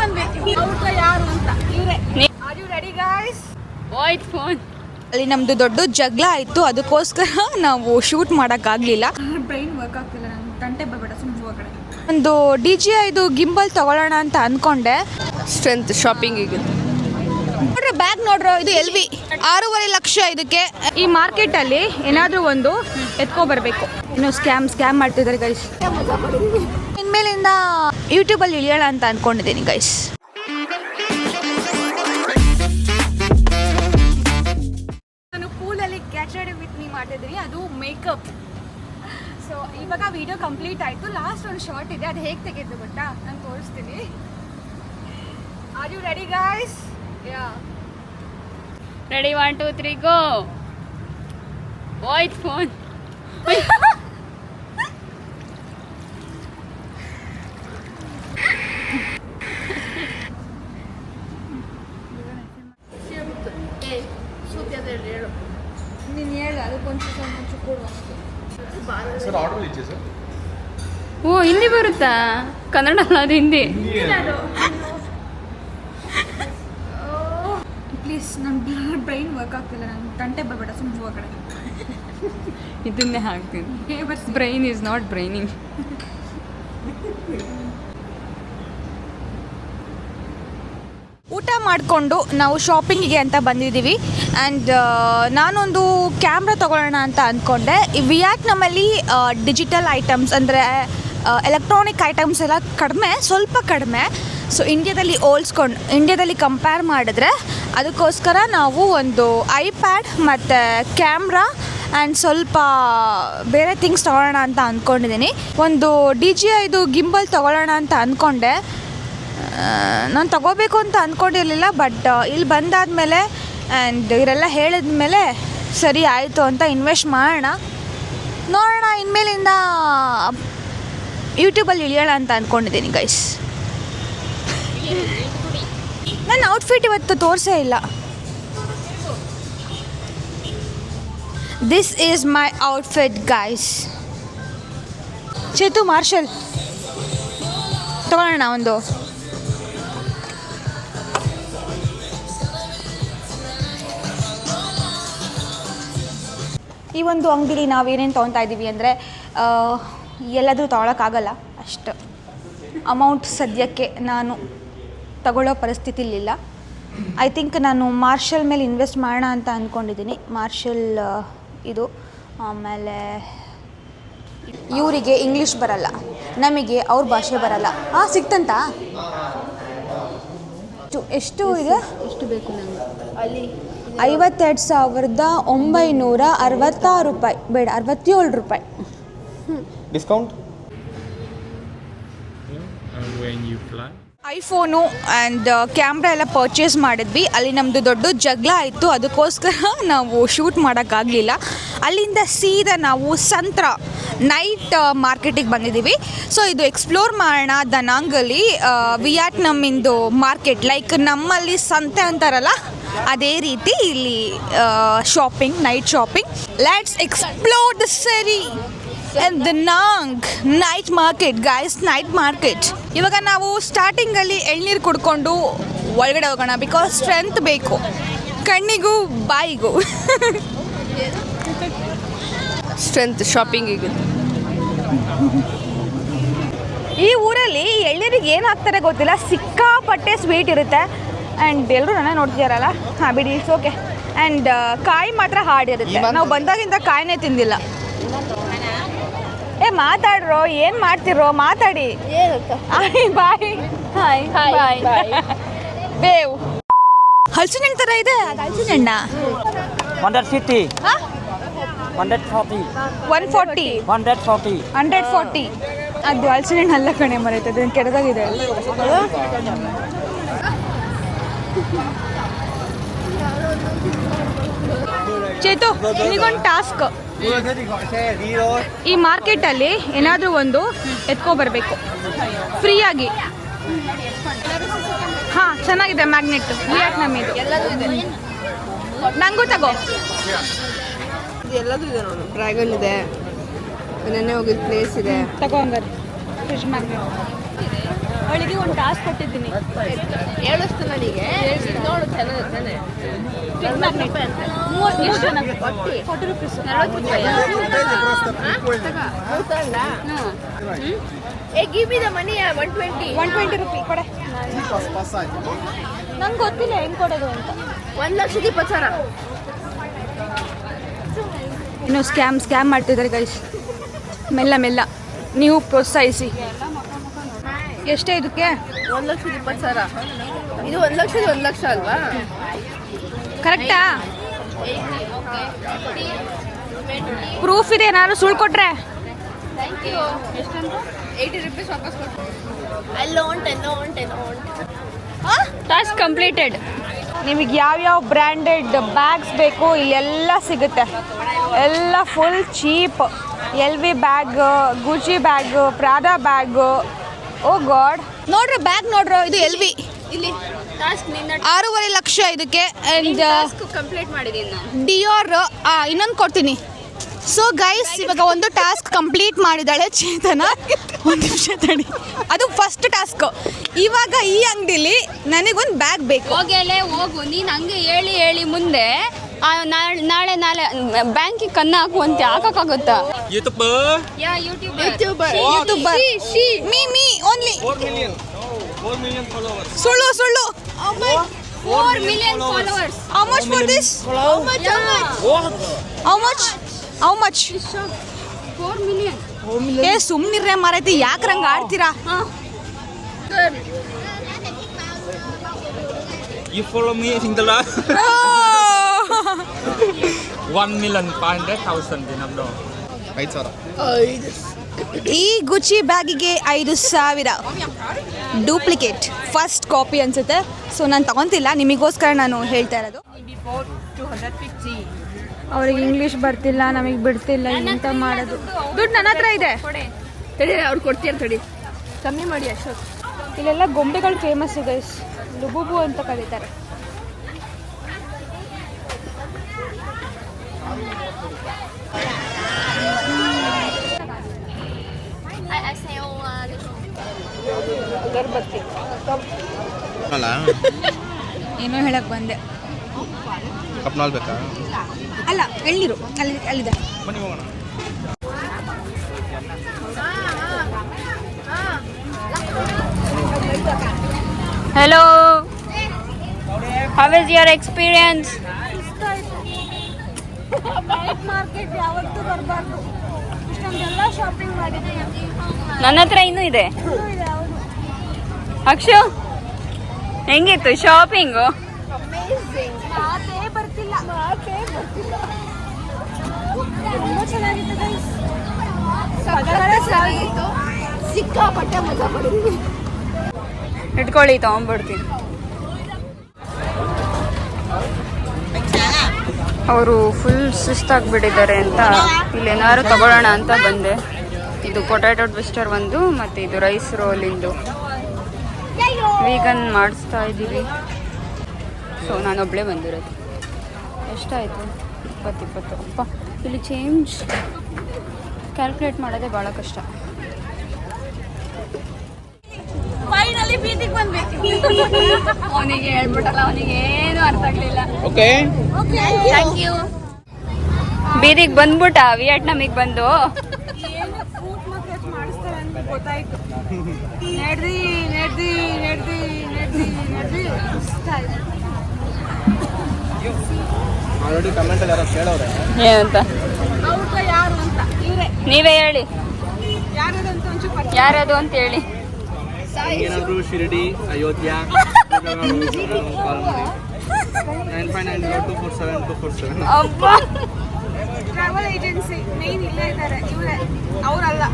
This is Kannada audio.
ಬಂದ್ಬೇಕು ಔಟ ಯಾರು ಅಂತ? ಇವರೇ. ಆರ್ ಯು ರೆಡಿ ಗಾಯ್ಸ್ ಹೋಯ್ತು ಫೋನ್ ಅಲ್ಲಿ ನಮ್ದು ದೊಡ್ಡ ಜಗಳ ಆಯ್ತು. ಅದಕ್ಕೋಸ್ಕರ ನಾವು ಶೂಟ್ ಮಾಡೋಕ್ಕಾಗಲಿಲ್ಲ. ಬ್ರೈನ್ ವರ್ಕ್ ಆಗ್ತಿಲ್ಲ ನಾನು ತಂಟೆ ಬರಬೇಡ ಸುಮ್ಮನೆ ಹೋಗಡೆ ಒಂದು ಡಿ ಜಿ ಐದು ಗಿಂಬಲ್ ತಗೊಳ್ಳೋಣ ಅಂತ ಅಂದ್ಕೊಂಡೆ ಸ್ಟ್ರೆಂತ್ ಶಾಪಿಂಗಿಗೆ ನೋಡ್ರಿ ಬ್ಯಾಗ್ ನೋಡ್ರೋ ಇದು ಎಲ್ ವಿ ಆರೂವರೆ ಲಕ್ಷ ಇದಕ್ಕೆ. ಈ ಮಾರ್ಕೆಟ್ ಅಲ್ಲಿ ಏನಾದ್ರೂ ಒಂದು ಎತ್ಕೊ ಬರ್ಬೇಕು. ಇನ್ನು ಸ್ಕ್ಯಾಮ್ ಸ್ಕ್ಯಾಮ್ ಮಾಡ್ತಿದ್ದಾರೆ ಗೈಸ್ ಇನ್ಮೇಲಿಂದ ಯೂಟ್ಯೂಬಲ್ಲಿ ಇಳಿಯೋಣ ಅಂತ ಅನ್ಕೊಂಡಿದ್ದೀನಿ ಗೈಸ್ ನಾನು ಪೂಲಲ್ಲಿ ಕ್ಯಾಚ್ ವಿತ್ ಮೀ ಮಾಡ್ತಿದ್ದೀನಿ. ಅದು ಮೇಕಪ್ ಸೊ ಇವಾಗ ವಿಡಿಯೋ ಕಂಪ್ಲೀಟ್ ಆಯಿತು. ಲಾಸ್ಟ್ ಒಂದು ಶಾರ್ಟ್ ಇದೆ. ಅದು ಹೇಗೆ ತೆಗೆದು ಗೊತ್ತಾ? ನಾನು ತೋರಿಸ್ತೀನಿ. Are you ready guys ya ready one two three go ಹೋಯ್ತು ಫೋನ್ ಓ ಹಿಂದಿ ಬರುತ್ತಾ? ಕನ್ನಡ ಅಲ್ಲ ಅದು ಹಿಂದಿ. ಪ್ಲೀಸ್ ನನ್ನ ಬ್ರೈನ್ ವರ್ಕ್ ಆಗ್ತಿಲ್ಲ. ನಂಗೆ ತಂಟೆ ಬರಬೇಡ ಸುಮ್ಮನೆ ಹೋಗಡೆ ಇದನ್ನೇ ಹಾಕ್ತೀನಿ. ಬ್ರೈನ್ ಈಸ್ ನಾಟ್ ಬ್ರೈನಿಂಗ್ ಊಟ ಮಾಡಿಕೊಂಡು ನಾವು ಶಾಪಿಂಗಿಗೆ ಅಂತ ಬಂದಿದ್ದೀವಿ. ಆ್ಯಂಡ್ ನಾನೊಂದು ಕ್ಯಾಮ್ರಾ ತೊಗೊಳ್ಳೋಣ ಅಂತ ಅಂದ್ಕೊಂಡೆ ನಮ್ಮಲ್ಲಿ ಡಿಜಿಟಲ್ ಐಟಮ್ಸ್ ಅಂದರೆ ಎಲೆಕ್ಟ್ರಾನಿಕ್ ಐಟಮ್ಸ್ ಎಲ್ಲ ಕಡಿಮೆ, ಸ್ವಲ್ಪ ಕಡಿಮೆ. ಸೊ ಇಂಡಿಯಾದಲ್ಲಿ ಹೋಲ್ಸ್ಕೊಂಡು ಇಂಡಿಯಾದಲ್ಲಿ ಕಂಪೇರ್ ಮಾಡಿದ್ರೆ ಅದಕ್ಕೋಸ್ಕರ ನಾವು ಒಂದು ಐಪ್ಯಾಡ್ ಮತ್ತು ಕ್ಯಾಮ್ರಾ ಆ್ಯಂಡ್ ಸ್ವಲ್ಪ ಬೇರೆ ಥಿಂಗ್ಸ್ ತೊಗೊಳ್ಳೋಣ ಅಂತ ಅಂದ್ಕೊಂಡಿದ್ದೀನಿ ಒಂದು ಡಿ ಜಿ ಐದು ಗಿಂಬಲ್ ತೊಗೊಳ್ಳೋಣ ಅಂತ ಅಂದ್ಕೊಂಡೆ ನಾನು ತಗೋಬೇಕು ಅಂತ ಅಂದ್ಕೊಂಡಿರಲಿಲ್ಲ ಬಟ್ ಇಲ್ಲಿ ಬಂದಾದಮೇಲೆ ಆ್ಯಂಡ್ ಇವರೆಲ್ಲ ಹೇಳಿದ್ಮೇಲೆ ಸರಿ ಆಯಿತು ಅಂತ ಇನ್ವೆಸ್ಟ್ ಮಾಡೋಣ. ನೋಡೋಣ, ಇನ್ಮೇಲಿಂದ ಯೂಟ್ಯೂಬಲ್ಲಿ ಇಳಿಯೋಣ ಅಂತ ಅಂದ್ಕೊಂಡಿದ್ದೀನಿ ಗೈಸ್ ನನ್ನ ಔಟ್ಫಿಟ್ ಇವತ್ತು ತೋರಿಸೇ ಇಲ್ಲ. This is my outfit guys Chetu, Marshal. ತಗೊಳ್ಳೋಣ ಒಂದು. ಈ ಒಂದು ಅಂಗಡಿಲಿ ನಾವೇನೇನು ತೊಗೊತಾ ಇದ್ದೀವಿ ಅಂದರೆ ಎಲ್ಲಾದರೂ ತೊಗೊಳಕ್ಕಾಗಲ್ಲ ಅಷ್ಟು. ಅಮೌಂಟ್ ಸದ್ಯಕ್ಕೆ ನಾನು ತಗೊಳ್ಳೋ ಪರಿಸ್ಥಿತಿಲಿಲ್ಲ. ಐ ಥಿಂಕ್ ನಾನು ಮಾರ್ಷಲ್ ಮೇಲೆ ಇನ್ವೆಸ್ಟ್ ಮಾಡೋಣ ಅಂತ ಅಂದ್ಕೊಂಡಿದ್ದೀನಿ ಮಾರ್ಷಲ್ ಇದು, ಆಮೇಲೆ ಇವರಿಗೆ ಇಂಗ್ಲೀಷ್ ಬರಲ್ಲ. ನಮಗೆ ಅವ್ರ ಭಾಷೆ ಬರಲ್ಲ. ಹಾಂ ಸಿಕ್ತಂತ? ಎಷ್ಟು- ಇದೆ? ಎಷ್ಟು ಬೇಕು ನಂಗೆ ಐವತ್ತೆರಡು ಸಾವಿರದ ಒಂಬೈನೂರ ಅರವತ್ತಾರು ರೂಪಾಯಿ. ಬೇಡ ಅರವತ್ತೇಳು ರೂಪಾಯಿ. ಡಿಸ್ಕೌಂಟ್ ಐಫೋನು ಆ್ಯಂಡ್ ಕ್ಯಾಮ್ರಾ ಎಲ್ಲ ಪರ್ಚೇಸ್ ಮಾಡಿದ್ವಿ. ಅಲ್ಲಿ ನಮ್ಮದು ದೊಡ್ಡ ಜಗಳ ಆಯಿತು ಅದಕ್ಕೋಸ್ಕರ ನಾವು ಶೂಟ್ ಮಾಡೋಕ್ಕಾಗಲಿಲ್ಲ. ಅಲ್ಲಿಂದ ಸೀದಾ ನಾವು ಸಂತ್ರ ನೈಟ್ ಮಾರ್ಕೆಟಿಗೆ ಬಂದಿದ್ದೀವಿ. ಸೊ ಇದು ಎಕ್ಸ್ಪ್ಲೋರ್ ಮಾಡೋಣ ದನಾಂಗಲ್ಲಿ ವಿಯಟ್ನಮ್ಮಿಂದು ಮಾರ್ಕೆಟ್ ಲೈಕ್ ನಮ್ಮಲ್ಲಿ ಸಂತೆ ಅಂತಾರಲ್ಲ, ಅದೇ ರೀತಿ ಇಲ್ಲಿ shopping night shopping let's explore the ಸರಿ the ನಾಂಗ್ night market guys night market ಇವಾಗ ನಾವು ಸ್ಟಾರ್ಟಿಂಗಲ್ಲಿ ಎಳ್ನೀರು ಕುಡ್ಕೊಂಡು ಒಳಗಡೆ ಹೋಗೋಣ ಬಿಕಾಸ್ ಸ್ಟ್ರೆಂತ್ ಬೇಕು. ಕಣ್ಣಿಗೂ ಬಾಯಿಗೂ. ಸ್ಟ್ರೆಂತ್ ಶಾಪಿಂಗಿಗೆ ಈ ಊರಲ್ಲಿ ಎಳ್ನೀರಿಗೆ ಏನು ಹಾಕ್ತಾರೆ ಗೊತ್ತಿಲ್ಲ ಸಿಕ್ಕಾಪಟ್ಟೆ ಸ್ವೀಟ್ ಇರುತ್ತೆ. ಆ್ಯಂಡ್ ಎಲ್ಲರೂ ನನ್ನ ನೋಡ್ತಿದ್ದಾರಲ್ಲ ಹಾಂ ಬಿಡಿ ಇಟ್ಸ್ ಓಕೆ ಆ್ಯಂಡ್ ಕಾಯಿ ಮಾತ್ರ ಹಾಡಿರುತ್ತೆ ನಾವು ಬಂದಾಗಿಂದ ಕಾಯಿನೇ ತಿಂದಿಲ್ಲ. ಮಾತಾಡ್ರೋ ಏನು ಮಾಡ್ತಿರೋ ಮಾತಾಡಿ. ಹಾಯ್ ಬಾಯ್ ಹಾಯ್ ಬಾಯ್ ಬೇವು. ಹಲಸಿನ ಹಣ್ಣು ಥರ ಇದೆ ಅದು ಹಲಸಿನ ಹಣ್ಣ 150, ಹಾಂ 140, ಒನ್ ಫೋರ್ಟಿ 140. ಹಂಡ್ರೆಡ್ ಫೋರ್ಟಿ ಅದು ಹಲಸಿನ ಹಣ್ಣು ಅಲ್ಲ ಕಣೆ ಮರೈತೆ ಕೆಡದಾಗಿದೆ ಚೇತು ನಿಗೊಂದು ಟಾಸ್ಕ್ ಈ ಮಾರ್ಕೆಟಲ್ಲಿ ಏನಾದರೂ ಒಂದು ಎತ್ಕೊ ಬರಬೇಕು. ಫ್ರೀಯಾಗಿ. ಹಾ ಚೆನ್ನಾಗಿದೆ ಮ್ಯಾಗ್ನೆಟ್ ವಿಯಟ್ನಾಮ್ ಇದು. ನಂಗೂ ತಗೋ. ಎಲ್ಲದೂ ಇದೆ ನೋಡು. ಡ್ರ್ಯಾಗನ್ ಇದೆ. ನೆನ್ನೆ ಹೋಗಿದ್ದ ಪ್ಲೇಸ್ ಇದೆ. ತಗೋ ಹಂಗಾರೆ ಫ್ರಿಜ್ ಮ್ಯಾಗ್ನೆಟ್ ಅವಳಿಗೆ ಒಂದು ಟಾಸ್ಕ್ ಕೊಟ್ಟಿದ್ದೀನಿ. ಹೇಳಿಸ್ತು ನನಗೆ? ನೋಡು ಚೆನ್ನಾಗಿ ಫಾರ್ಟಿ ರುಪೀಸ್. ಏ give me the money one twenty one twenty rupee ಕೊಡೆ. ನಂಗೆ ಗೊತ್ತಿಲ್ಲ ಹೆಂಗೆ ಕೊಡೋದು ಅಂತ. ಒಂದು ಲಕ್ಷದ ಇಪ್ಪತ್ತು ಸಾವಿರ. ಇನ್ನು ಸ್ಕ್ಯಾಮ್ ಸ್ಕ್ಯಾಮ್ ಮಾಡ್ತಿದ್ದಾರೆ ಗೈಸ್ ಮೆಲ್ಲ ಮೆಲ್ಲ. ನೀವು ಪ್ರೋತ್ಸಾಹಿಸಿ. ಎಷ್ಟೇ ಇದಕ್ಕೆ? ಒಂದು ಲಕ್ಷದ ಇಪ್ಪತ್ತು ಸಾವಿರ. ಇದು ಒಂದು ಲಕ್ಷದ ಒಂದು ಲಕ್ಷ ಅಲ್ವಾ? ಕರೆಕ್ಟಾ? ಪ್ರೂಫ್ ಇದೆ ನಾನು ಸುಳ್ಳು ಕೊಟ್ರೆ? ಏಯ್ಟಿ ರುಪೀಸ್ ವಾಪಸ್ ಕೊಟ್ಟು ಟಾಸ್ಕ್ ಕಂಪ್ಲೀಟೆಡ್ ನಿಮಗೆ ಯಾವ್ಯಾವ ಬ್ರ್ಯಾಂಡೆಡ್ ಬ್ಯಾಗ್ಸ್ ಬೇಕು ಇಲ್ಲೆಲ್ಲ ಸಿಗುತ್ತೆ. ಎಲ್ಲ full cheap L V bag Gucci bag Prada bag oh God ನೋಡ್ರಿ ಬ್ಯಾಗ್ ನೋಡ್ರಿ ಇದು ಎಲ್ ವಿ ಇಲ್ಲಿ ಟಾಸ್ಕ್ ನಿನ್ನ ಆರೂವರೆ ಲಕ್ಷ ಇದಕ್ಕೆ ಟಾಸ್ಕ್ ಕಂಪ್ಲೀಟ್ ಮಾಡಿದ್ದೀನಿ ಡಿಯೋರ್ ಇನ್ನೊಂದು ಕೊಡ್ತೀನಿ. ಸೊ ಗೈಸ್ ಇವಾಗ ಒಂದು ಟಾಸ್ಕ್ ಕಂಪ್ಲೀಟ್ ಮಾಡಿದಾಳೆ ಚೇತನ. ಒಂದು ನಿಮಿಷ ತಡಿ. ಅದು ಫಸ್ಟ್ ಟಾಸ್ಕ್ ಇವಾಗ ಈ ಅಂಗಡಿಲಿ ನನಗೊಂದು ಬ್ಯಾಗ್ ಬೇಕು. ಹೋಗಲೇ ಹೋಗು. ನೀನು ಹಂಗೆ ಹೇಳಿ ಹೇಳಿ ಮುಂದೆ ಆ, ನಾಳೆ ನಾಳೆ ನಾಳೆ ಬ್ಯಾಂಕಿಗೆ ಕನ್ನ ಹಾಕುವಂತೆ ಹಾಕಕ್ಕಾಗುತ್ತಾ? YouTuber. Ya YouTube. YouTuber. YouTuber. Me me only 4 million. 4 million followers. ಸುಳ್ಳು ಸುಳ್ಳು. Four million followers how much for this how much how much four million ಏ ಸುಮ್ಮನಿರ್ರೆ ಮಾರೈತಿ ಯಾಕ್ರಂಗ ಆಡ್ತೀರಾ? You follow me in the last 1 million 500,000 dinamdo. ಐದು ಸಾವಿರ. ಈ ಗುಚಿ ಬ್ಯಾಗಿಗೆ ಐದು ಸಾವಿರ. ಡೂಪ್ಲಿಕೇಟ್ ಫಸ್ಟ್ ಕಾಪಿ ಅನ್ಸುತ್ತೆ. ಸೊ ನಾನು ತಗೊಂತಿಲ್ಲ. ನಿಮಗೋಸ್ಕರ ನಾನು ಹೇಳ್ತಾ ಇರೋದು. ಅವ್ರಿಗೆ ಇಂಗ್ಲೀಷ್ ಬರ್ತಿಲ್ಲ ನಮಗೆ ಬಿಡ್ತಿಲ್ಲ ಎಂತ ಮಾಡೋದು? ದುಡ್ಡು ನನ್ನ ಹತ್ರ ಇದೆ. ತಡಿ ಅವ್ರು ಕೊಡ್ತೀಯ ತಡಿ. ಕಮ್ಮಿ ಮಾಡಿ ಅಶೋಕ್. ಇಲ್ಲೆಲ್ಲ ಗೊಂಬೆಗಳು ಫೇಮಸ್ ಇದೆ. ಲುಬುಬು ಅಂತ ಕರೀತಾರೆ. ಏನೋ ಹೇಳಕ್ ಬಂದೆ. ಕಪ್ನಾಲ್ ಬೇಕಾ? ಅಲ್ಲ ಎಳ್ನೀರು. ಅಲ್ಲಿ ಅಲ್ಲಿದೆ. ಬನ್ನಿ ಹೋಗೋಣ. Hello how is your experience market ಯಾವತ್ತೂ ಬರಬಾರ್ದು ಇಷ್ಟೊಂದೆಲ್ಲ ಶಾಪಿಂಗ್ ಮಾಡಿದೆ ನನ್ನ ಹತ್ರ ಇನ್ನೂ ಇದೆ. ಅಕ್ಷು ಹೆಂಗಿತ್ತು ಶಾಪಿಂಗು ಮಾತೇ ಬರ್ತಿಲ್ಲ ಮಾತೇ ಬರ್ತಿಲ್ಲ ಚೆನ್ನಾಗಿತ್ತು ಇಟ್ಕೊಳ್ಳಿ, ತಗೊಂಡ್ಬಿಡ್ತೀನಿ. ಅವರು ಫುಲ್ ಸುಸ್ತಾಗ್ಬಿಟ್ಟಿದ್ದಾರೆ ಅಂತ ಇಲ್ಲೇನಾದ್ರು ತಗೊಳ್ಳೋಣ ಅಂತ ಬಂದೆ. ಇದು ಪೊಟ್ಯಾಟೊ ಟ್ವಿಸ್ಟರ್ ಒಂದು, ಮತ್ತು ಇದು ರೈಸ್ ರೋಲಿಂದು ವೀಗನ್ ಮಾಡಿಸ್ತಾ ಇದ್ದೀವಿ. ಸೊ ನಾನೊಬ್ಬಳೇ ಬಂದಿರೋದು. ಎಷ್ಟಾಯಿತು? ಇಪ್ಪತ್ತು ಇಪ್ಪತ್ತು. ಅಪ್ಪ. ಇಲ್ಲಿ ಚೇಂಜ್ ಕ್ಯಾಲ್ಕುಲೇಟ್ ಮಾಡೋದೇ ಭಾಳ ಕಷ್ಟ. ಫೈನಲಿ ಬೀದಿಗೆ ಬಂದ್ಬೇಕು ಅವನಿಗೆ ಹೇಳ್ಬಿಟ್ಟಲ್ಲ ಅವನಿಗೆ ಏನು ಅರ್ಥ ಆಗಲಿಲ್ಲ. ಓಕೆ ಥ್ಯಾಂಕ್ ಯು ಬೀದಿಗೆ ಬಂದ್ಬಿಟ್ಟ ವಿಯಟ್ನಾಮಿಗೆ ಬಂದು. ಗೊತ್ತಾಯ್ತು. ನೆಡ್ದಿ ನೆಡ್ದಿ ನೆಡ್ದಿ ನೆಡ್ದಿ ನೆಡ್ದಿ ಇಷ್ಟ ಕಮೆಂಟ್ ಅಲ್ಲಿ ಯಾರೋ ಕೇಳೋರೆ. ಏನಂತ ಅವ್ರ ಯಾರು ಅಂತ? ಇವರೇ. ನೀವೇ ಹೇಳಿ. ಯಾರು ಅಂತ ಒಂಚೂರು ಪರಿಚಯ ಯಾರದು ಅಂತ ಹೇಳಿ. ಏನಾದರೂ ಶಿರಡಿ ಅಯೋಧ್ಯ ಕಾಲ್ ಮಾಡಿ nine five nine two four seven two four seven. ಅಬ್ಬ. ಟ್ರಾವೆಲ್ ಏಜೆನ್ಸಿ ಮೇನ್ ಇಲ್ಲೇ ಇದ್ದಾರೆ. ಇವರೇ. ಅವರಲ್ಲ.